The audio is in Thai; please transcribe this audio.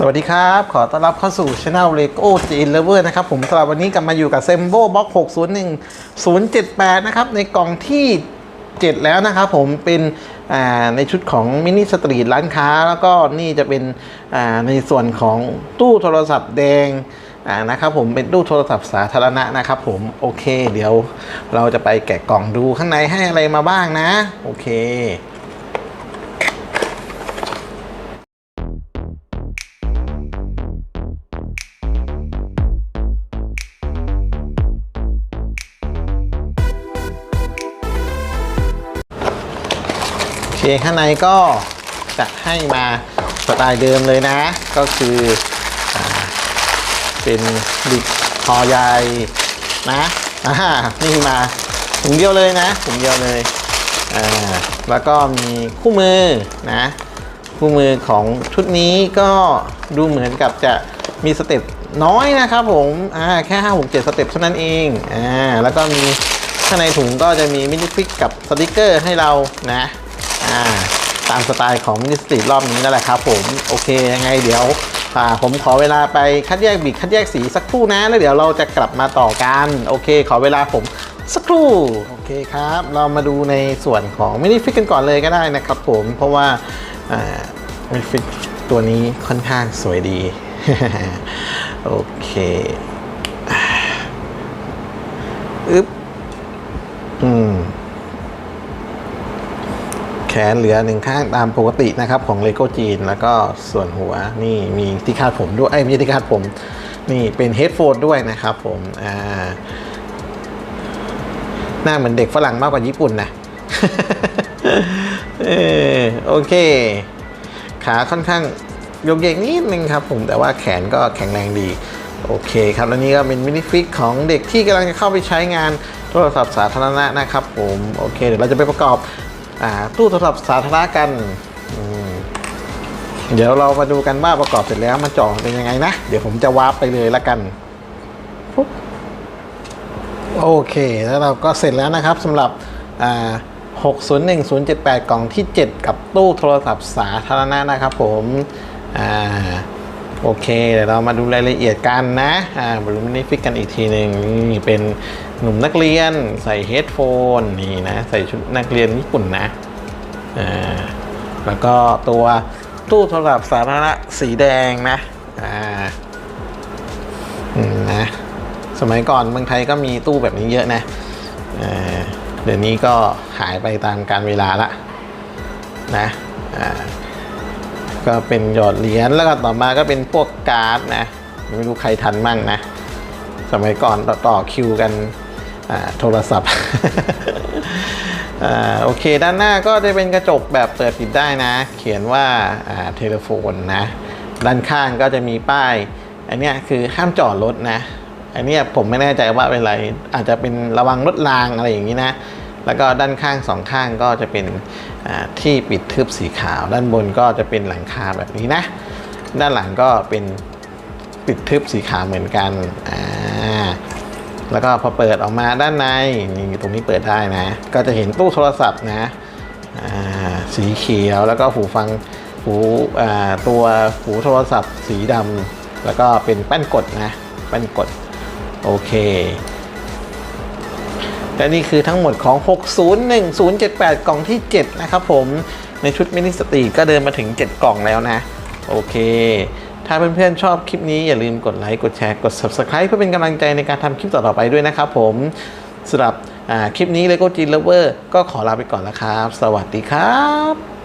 สวัสดีครับ ขอต้อนรับเข้าสู่ช anel Lego g e n Lover นะครับ ผมสำหรับวันนี้กลับมาอยู่กับ Sembo Box 601 078 นะครับ ในกล่องที่ 7 แล้วนะครับผมเป็นในชุดของมินิสตรีทร้านค้า แล้วก็นี่จะเป็นในส่วนของตู้โทรศัพท์แดงนะครับผมเป็นตู้โทรศัพท์สาธารณะนะครับผมโอเค เดี๋ยวเราจะไปแกะกล่องดูข้างในให้อะไรมาบ้างนะ โอเค เคข้างในก็จะให้มาสไตล์เดิมเลยนะ ก็คืออเป็นบิดคอใหญ่นะอ่านี่มาถุงเดียวเลยนะถุงเดียวเลยอ่าแล้วก็มีคู่มือนะคู่มือของชุดนี้ก็ดูเหมือนกับจะมีสเต็ปน้อยนะครับผมอ่าแค่5 6 7สเต็ปเท่านั้นเองอ่าแล้วก็มีข้างในถุงก็จะมีมินิฟิกกับสติกเกอร์ให้เรานะ อ่าตามสไตล์ของมินิสตรีรอบนี้นั่นแหละครับผมโอเคยังไงเดี๋ยวผมขอเวลาไปคัดแยกบิดคัดแยกสีสักครู่นะแล้วเดี๋ยวเราจะกลับมาต่อกัน โอเค ขอเวลาผมสักครู่โอเคครับ เรามาดูในส่วนของมินิฟิกกันก่อนเลยก็ได้นะครับผมเพราะว่าอ่ามิฟิกตัวนี้ค่อนข้างสวยดี โอเคอึ๊บอืม นเหลือหนึ่งข้างตามปกตินะครับของเลโก้จีน แล้วก็ส่วนหัวนี่มีที่คาดผมด้วยไอ้ไมีที่คาดผม นี่เป็นเฮดโฟนด้วยนะครับผมอ่าหน้าเหมือนเด็กฝรั่งมากกว่าญี่ปุ่นนะโอเค ขาค่อนข้างยกเยกนิดนึงครับผมแต่ว่าแขนก็แข็งแรงดี โอเคครับ แล้วนี่ก็เป็นมินิฟิกของเด็กที่กำลังจะเข้าไปใช้งานโทรศัพท์สาธารณะนะครับผม โอเค เดี๋ยวเราจะไปประกอบ ตู้โทรศัพท์สาธารณะกัน เดี๋ยวเรามาดูกันว่าประกอบเสร็จแล้วมันจ่อเป็นยังไงนะ เดี๋ยวผมจะวาร์ปไปเลยละกันโอเค แล้วเราก็เสร็จแล้วนะครับสำหรับ601078 กล่องที่ 7 กับตู้โทรศัพท์สาธารณะนะครับผมอ่า โอเคเดี๋ยวเรามาดูรายละเอียดกันนะอ่าบรูมินิฟิกกันอีกทีหนึ่งนี่เป็นหนุ่มนักเรียนใส่เฮดโฟนนี่นะใส่ชุดนักเรียนญี่ปุ่นนะอ่าแล้วก็ตัวตู้โทรศัพท์สาธารณะสีแดงนะอ่าอืมนะสมัยก่อนเมืองไทยก็มีตู้แบบนี้เยอะนะอ่อเดี๋ยวนี้ก็หายไปตามการเวลาละนะอ่า ก็เป็นหยอดเหรียญแล้วก็ต่อมาก็เป็นพวกการ์ดนะไม่รู้ใครทันมั่งนะ สมัยก่อนต่อตอคิวกันโทรศัพท์อโอเคด้านหน้าก็จะเป็นกระจกแบบเปิดปิดได้นะ เขียนว่าอ่าเทเลโฟนนะ ด้านข้างก็จะมีป้าย อันนี้คือห้ามจอดรถนะ อันนี้ผมไม่แน่ใจว่าเป็นอะไรอาจจะเป็นระวังรถรางอะไรอย่างนี้นะ แล้วก็ด้านข้างสองข้างก็จะเป็นที่ปิดทึบสีขาว ด้านบนก็จะเป็นหลังคาแบบนี้นะ ด้านหลังก็เป็นปิดทึบสีขาวเหมือนกันอ่าแล้วก็พอเปิดออกมาด้านในนี่ตรงนี้เปิดได้นะ ก็จะเห็นตู้โทรศัพท์นะสีเขียวแล้วก็หูฟังหูตัวหูโทรศัพท์สีดำแล้วก็เป็นแป้นกดนะแป้นกดโอเค และนี่คือทั้งหมดของ 601078 กล่องที่ 7 นะครับผม ในชุดมินิสตรีก็เดินมาถึง 7 กล่องแล้วนะ โอเค ถ้าเพื่อนๆชอบคลิปนี้อย่าลืมกดไลค์ กดแชร์ กด Subscribe เพื่อเป็นกำลังใจในการทำคลิปต่อๆไปด้วยนะครับผมสำหรับคลิปนี้ LEGO G Lover ก็ขอลาไปก่อนแล้วครับ สวัสดีครับ